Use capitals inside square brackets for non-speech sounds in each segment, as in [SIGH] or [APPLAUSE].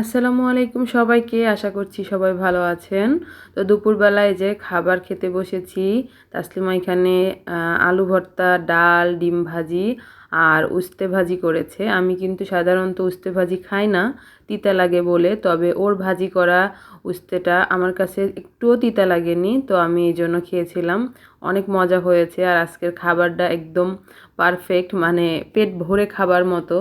আসসালামু আলাইকুম সবাইকে, আশা করছি সবাই ভালো আছেন। তো দুপুরবেলায় যে খাবার খেতে বসেছি, তাসলিমা এখানে আলু ভর্তা, ডাল, ডিম ভাজি আর উস্তে ভাজি করেছে। আমি কিন্তু সাধারণত উস্তে ভাজি খাই না, তিতা লাগে বলে, তবে ওর ভাজি করা উস্তেটা আমার কাছে একটুও তিতা লাগেনি, তো আমি এই জন্য খেয়েছিলাম। অনেক মজা হয়েছে আর আজকের খাবারটা একদম পারফেক্ট মানে পেট ভরে খাবার মতো।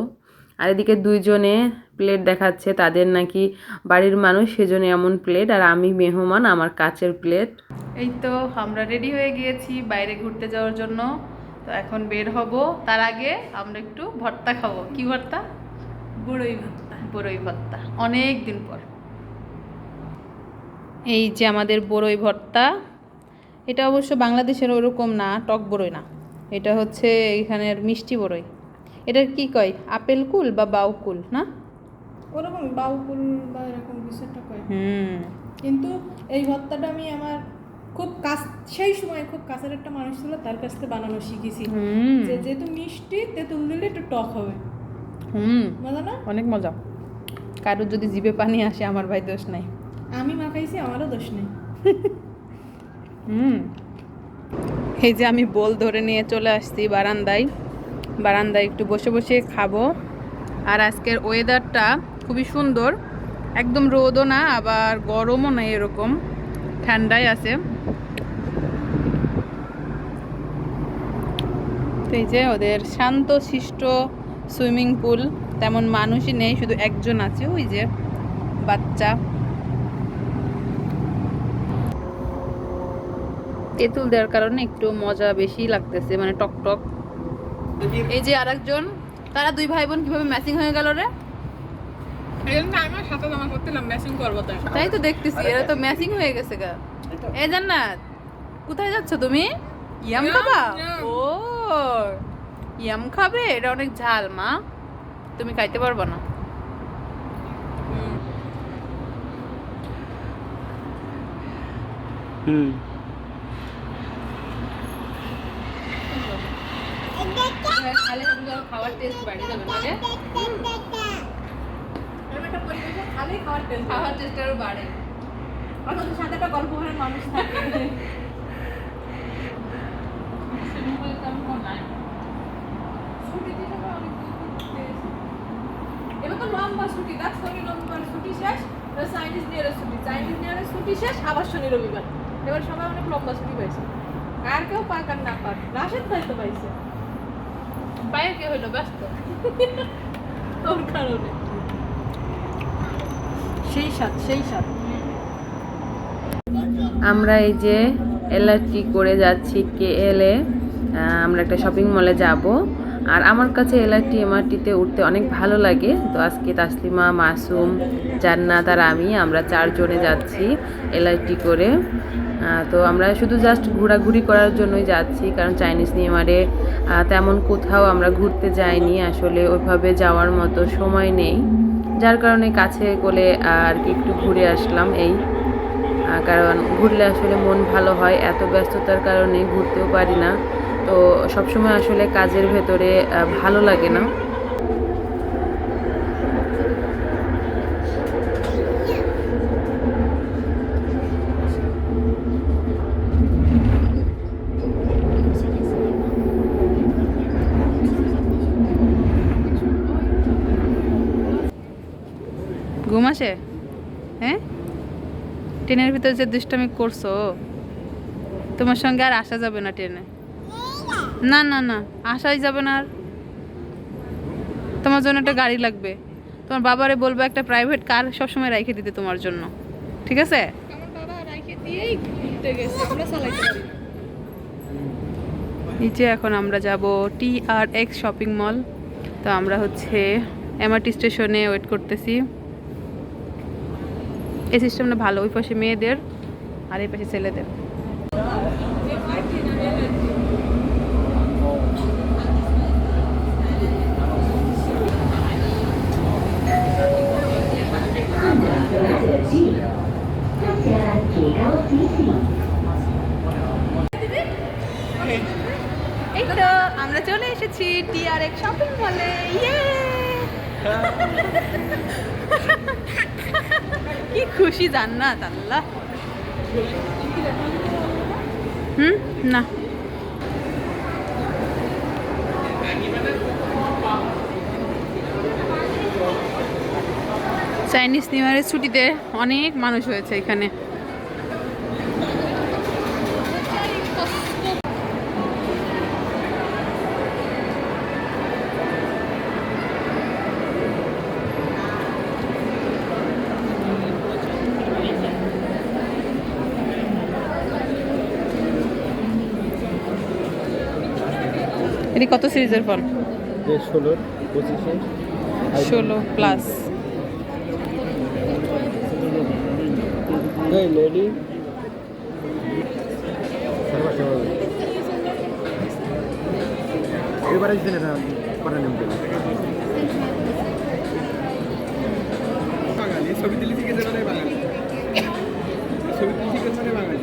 আর এদিকে দুইজনে প্লেট দেখাচ্ছে তাদের নাকি বাড়ির মানুষ সেজন্য এমন প্লেট আর আমি মেহমান আমার কাচের প্লেট এই তো আমরা রেডি হয়ে গিয়েছি বাইরে ঘুরতে যাওয়ার জন্য। তো এখন বের হব। তার আগে আমরা একটু ভর্তা খাব। কি ভর্তা? বড়ই ভর্তা। বড়ই ভর্তা। অনেক দিন পর। এই যে আমাদের বড়ই ভর্তা। এটা অবশ্য বাংলাদেশের ওরকম না টক বড়ই না। এটা হচ্ছে এখানের মিষ্টি বড়ই। এটা কি কয়? আপেল কুল বা বাউ কুল না? ওরকম বাউকুল বা এরকম কিছু একটা কয় কিন্তু এই ভর্তাটা আমি আমার খুব কাছ সেই সময় খুব কাছের একটা মানুষ ছিল তার কাছ থেকে বানানো শিখেছি। যে যেহেতু মিষ্টি তেঁতুল দিলে একটু টক হবে। হুম। মজা না? অনেক মজা। কারোর যদি জিভে পানি আসে আমার ভাই দোষ নাই। আমি মাখাইছি আমারও দোষ নেই। [LAUGHS] হুম। এই যে আমি বোল ধরে নিয়ে চলে আসছি বারান্দায়। বারান্দায় একটু বসে বসে খাব। আর আজকের ওয়েদারটা খুবই সুন্দর। একদম রোদও না, আবার গরমও না এরকম। ঠান্ডাই আছে। এই যে ওদের শান্ত, শিষ্ট সুইমিং পুল, তেমন মানুষই নেই, শুধু একজন আছে, ওই যে বাচ্চা। তেঁতুল দেওয়ার কারণে একটু মজা বেশি লাগতেছে মানে টক টক। এই যে আরেকজন, তারা দুই ভাই বোন কীভাবে ম্যাচিং হয়ে গেল রে? তাই তাই তো দেখতেছি এরা তো ম্যাচিং হয়ে গেছে গা। এই জান্নাত কোথায় যাচ্ছ তুমি? ইয়াম খাবা? ও ইয়াম খাবে? এটা অনেক ঝাল মা। তুমি খাইতে পারবে না। হুম। খালে খাবার টেস্ট বাড়িয়ে যাবে খালি খাওয়ার টেস্ট খাবার টেস্ট আরও বাড়ে। অথচ সাথে একটা গল্প করার মানুষ থাকে। এবার তো লম্বা ছুটি দেখ শনি রবিবার ছুটি শেষ চাইনিজ নিয়ে ছুটি। চাইনিজ নিয়ে ছুটি শেষ আবার শনি রবিবার। এবার সবাই অনেক লম্বা ছুটি পাইছে। আর কেউ পাক আর না পাক। রাশেদ ভাই তো পাইছে। বাইরে কে হইল? ব্যস্ত। তোর কারণে। সেই সাথ সেই সাথ আমরা এই যে এলআরটি করে যাচ্ছি কে এলে আমরা একটা শপিং মলে যাব। আর আমার কাছে এলআরটি এমআরটিতে উঠতে অনেক ভালো লাগে। তো আজকে তাসলিমা, মাসুম, জান্নাত আর আমি, আমরা চারজনে যাচ্ছি এলআরটি করে। তো আমরা শুধু জাস্ট ঘোরাঘুরি করার জন্যই যাচ্ছি, কারণ চাইনিজ নিয়মারে তেমন কোথাও আমরা ঘুরতে যাইনি। আসলে ওইভাবে যাওয়ার মতো সময় নেই। যার কারণে কাছে কোলে আর কি একটু ঘুরে আসলাম এই কারণ ঘুরলে আসলে মন ভালো হয়, এত ব্যস্ততার কারণে ঘুরতেও পারি না। তো সবসময় আসলে কাজের ভেতরে ভালো লাগে না। আসে? হ্যাঁ? ট্রেনের ভিতরে যে দুষ্টামি করছ তোমার সঙ্গে আর আসা যাবে না ট্রেনে। না না না আসাই যাবে না আর। তোমার জন্য একটা গাড়ি লাগবে। তোমার বাবারে বলব একটা প্রাইভেট কার সবসময় রেখে দিতে তোমার জন্য। ঠিক আছে? রাইখে। নিচে এখন আমরা যাব টি আর এক্স শপিং মল তো আমরা হচ্ছে এমআরটি স্টেশনে ওয়েট করতেছি। এই সিস্টেমটা ভালো, ওই পাশে মেয়েদের আর এই পাশে ছেলেদের। এই তো আমরা চলে এসেছি টিআরএক্স শপিং মলে। ইয়ে! খুশি জান্নাত আল্লাহ। হুম? না। চাইনিজ নিউ ইয়ারের ছুটিতে অনেক মানুষ হয়েছে এখানে। কত সিরিজের ফোন? যে ষোলোর পঁচিশে। ষোলো প্লাস লেডি। এবারে বাঙালি ছবি তুলি থেকে মানে বাঙালি। ছবি তুলি থেকে বাঙালি।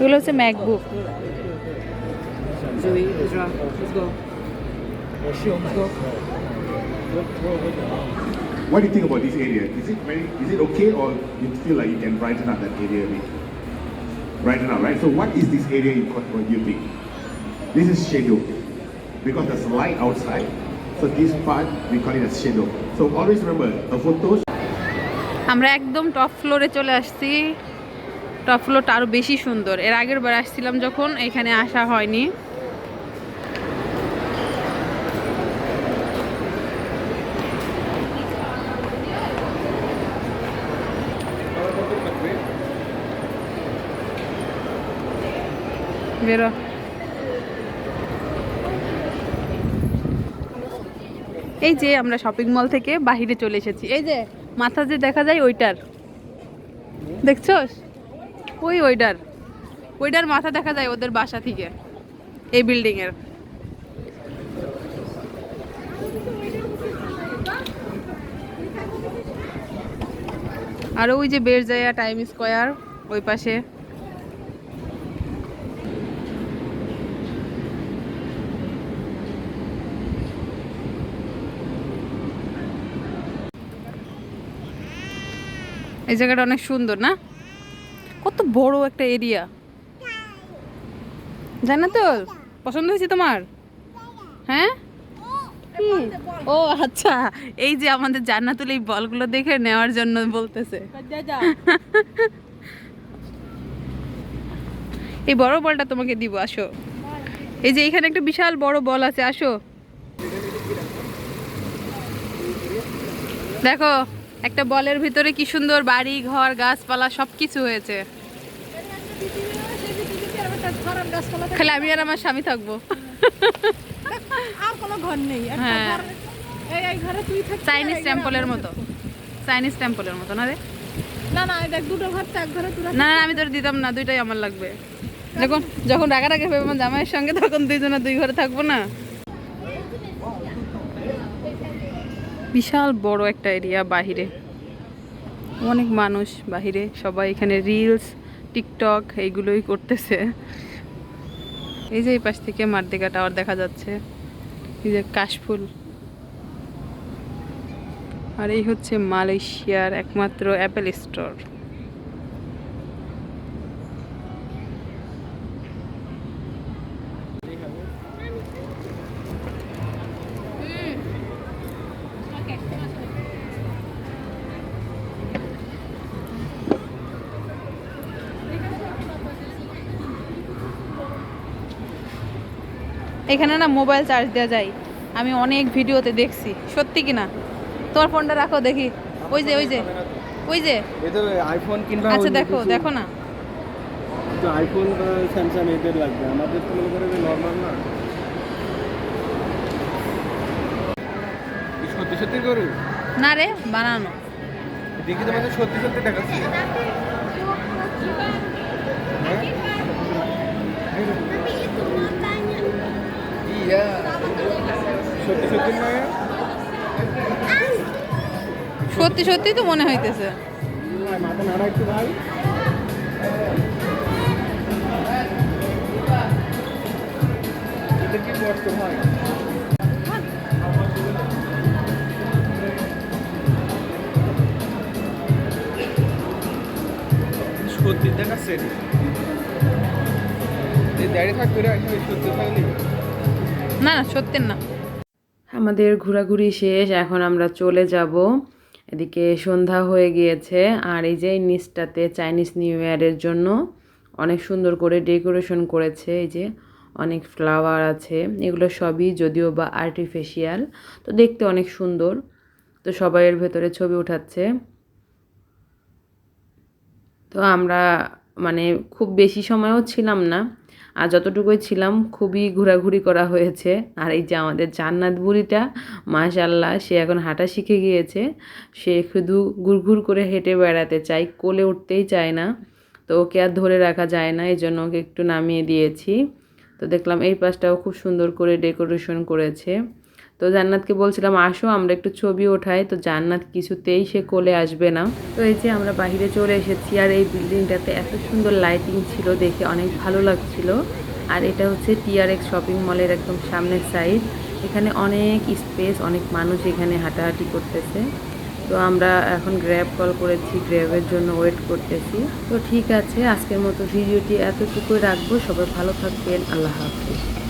এগুলো হচ্ছে MacBook What do you think about this area? Is it very, is it okay, or you feel like you can brighten up that area a bit? Brighten up, right? So what is this area in what you think? This is shadow, because there's light outside. So this part we call it as shadow. So always remember a photo. আমরা একদম top ফ্লোরে চলে আসছি top ফ্লোরটা আরও বেশি সুন্দর। এর আগের বার আসছিলাম যখন, এখানে আসা হয়নি। বেরো। এই যে আমরা শপিং মল থেকে বাহিরে চলে এসেছি। এই যে, মাথা যে দেখা যায় ওইটার। দেখছোস? ওই ওইটার ওইটার মাথা দেখা যায় ওদের বাসা থেকে, এই বিল্ডিং এর আর ওই যে বের যায় টাইম স্কোয়ার, ওই পাশে। এই জায়গাটা অনেক সুন্দর না? কত বড় একটা এরিয়া। জানো তো পছন্দ হয়েছে তোমার? হ্যাঁ? ও আচ্ছা। এই যে আমাদের জান্নাতুল এই বলগুলো দেখে নেওয়ার জন্য বলতেছে। এই বড় বলটা তোমাকে দিব, আসো। এই যে এখানে একটা বিশাল বড় বল আছে, আসো। দেখো একটা বলের ভিতরে কি সুন্দর বাড়ি, ঘর, গাছপালা সব কিছু হয়েছে। খালি আমি আর আমার স্বামী থাকব। নেই হ্যাঁ। চাইনিজ টেম্পলের মতো। চাইনিজ টেম্পলের মতো, না রে? না না দেখ দুটো ঘর এক ঘরে না না আমি তোর দিতাম না, দুইটাই আমার লাগবে। যখন যখন রাগারাগি হবে আমার জামাইয়ের সঙ্গে, তখন দুইজনে দুই ঘরে থাকব না। বিশাল বড় একটা এরিয়া বাহিরে। অনেক মানুষ বাহিরে, সবাই এখানে রিলস টিকটক এইগুলোই করতেছে। এই যে এই পাশ থেকে মারদিকা টাওয়ার দেখা যাচ্ছে। এই যে কাশফুল। আর এই হচ্ছে মালয়েশিয়ার একমাত্র অ্যাপেল স্টোর এখানে না মোবাইল চার্জ দেওয়া যায়। আমি অনেক ভিডিওতে দেখছি। সত্যি কি না তোমার ফোনটা রাখো দেখি। ওই যে ওই যে ওই যে। আইফোন কিংবা আচ্ছা দেখো দেখো না। তো আইফোন বা স্যামসাং এদের লাগবে। আমাদের তো মনে করে নর্মাল না। সত্যি সত্যি করু? না রে বানানো। দেখি তোমাদের সত্যি সত্যি দেখাচ্ছি। হ্যাঁ? ইয়া সত্যি সত্যি সত্যি সত্যি তো মনে হইতেছে। মাথা নাড়া একটু ভাই। এটা কি কষ্ট ভাই সত্যি দেখাচ্ছে। এই দাঁড়িয়ে এখানে সত্যি থাকলি না না সত্যির না। আমাদের ঘোরাঘুরি শেষ, এখন আমরা চলে যাব। এদিকে সন্ধ্যা হয়ে গিয়েছে, আর এই যে নিচটাতে চাইনিজ নিউ ইয়ারের জন্য অনেক সুন্দর করে ডেকোরেশন করেছে, এই যে অনেক ফ্লাওয়ার আছে, এগুলো সবই যদিও বা আর্টিফিশিয়াল, তো দেখতে অনেক সুন্দর। তো সবাই এর ভেতরে ছবি উঠাচ্ছে। তো আমরা মানে খুব বেশি সময়ও ছিলাম না আর যতটুকুই ছিলাম, খুবই ঘোরাঘুরি করা হয়েছে। আর এই যে আমাদের জান্নাত বুড়িটা মাশাল্লাহ সে এখন হাঁটা শিখে গিয়েছে। সে শুধু ঘুরঘুর করে হেঁটে বেড়াতে চায়, কোলে উঠতেই চায় না। তো ওকে আর ধরে রাখা যায় না, এই জন্য ওকে একটু নামিয়ে দিয়েছি। তো দেখলাম এই পাশটাও খুব সুন্দর করে ডেকোরেশন করেছে। তো জান্নাতকে বলছিলাম, আসো, আমরা একটু ছবি ওঠাই। তো জান্নাত কিছুতেই সে কোলে আসবে না। তো এই যে আমরা বাইরে চলে এসেছি, আর এই বিল্ডিংটাতে এত সুন্দর লাইটিং ছিল দেখে অনেক ভালো লাগছিল। আর এটা হচ্ছে টিআরএক্স শপিং মলের একদম সামনের সাইড এখানে অনেক স্পেস অনেক মানুষ এখানে হাঁটাহাঁটি করতেছে। তো আমরা এখন গ্র্যাব কল করেছি গ্র্যাবের জন্য ওয়েট করতেছি। তো ঠিক আছে, আজকের মতো ভিডিওটি এতটুকুই রাখব। সবাই ভালো থাকবেন। আল্লাহ হাফিজ।